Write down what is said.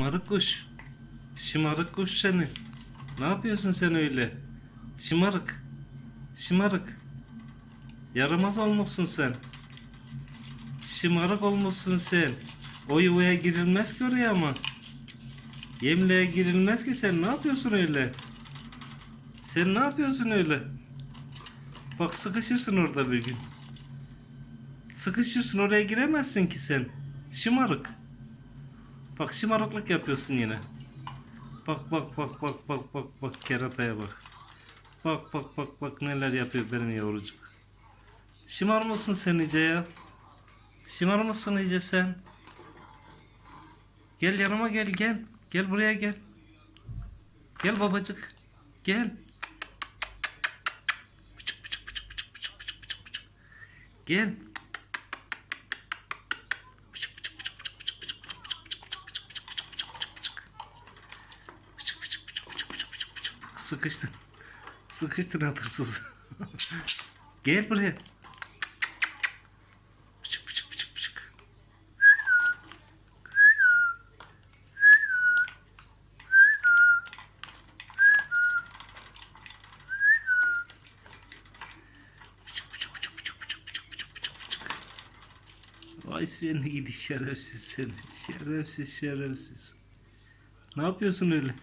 Şımarık kuş. Şımarık kuş seni. Ne yapıyorsun sen öyle? Şımarık. Şımarık. Yaramaz olmuşsun sen. Şımarık olmuşsun sen. O yuvaya girilmez ki oraya ama. Yemliğe girilmez ki sen ne yapıyorsun öyle? Sen ne yapıyorsun öyle? Bak sıkışırsın orada bir gün. Sıkışırsın oraya giremezsin ki sen. Şımarık. Bak şımarıklık yapıyorsun yine. Bak bak bak bak bak bak bak kerataya bak. Bak bak bak bak neler yapıyor benim yavrucuk. Şımar mısın sen iyice ya? Şımar mısın iyice sen? Gel yanıma gel gel. Gel buraya gel. Gel babacık. Gel. Pıçık, pıçık, pıçık, pıçık, pıçık, pıçık, pıçık, pıçık. Gel. Sıkıştın. Sıkıştın hatırsız. Gel buraya. Pıçık pıçık pıçık pıçık. Pıçık pıçık pıçık pıçık pıçık pıçık pıçık pıçık pıçık. Vay seni gidi şerefsiz seni. Şerefsiz şerefsiz. Ne yapıyorsun öyle?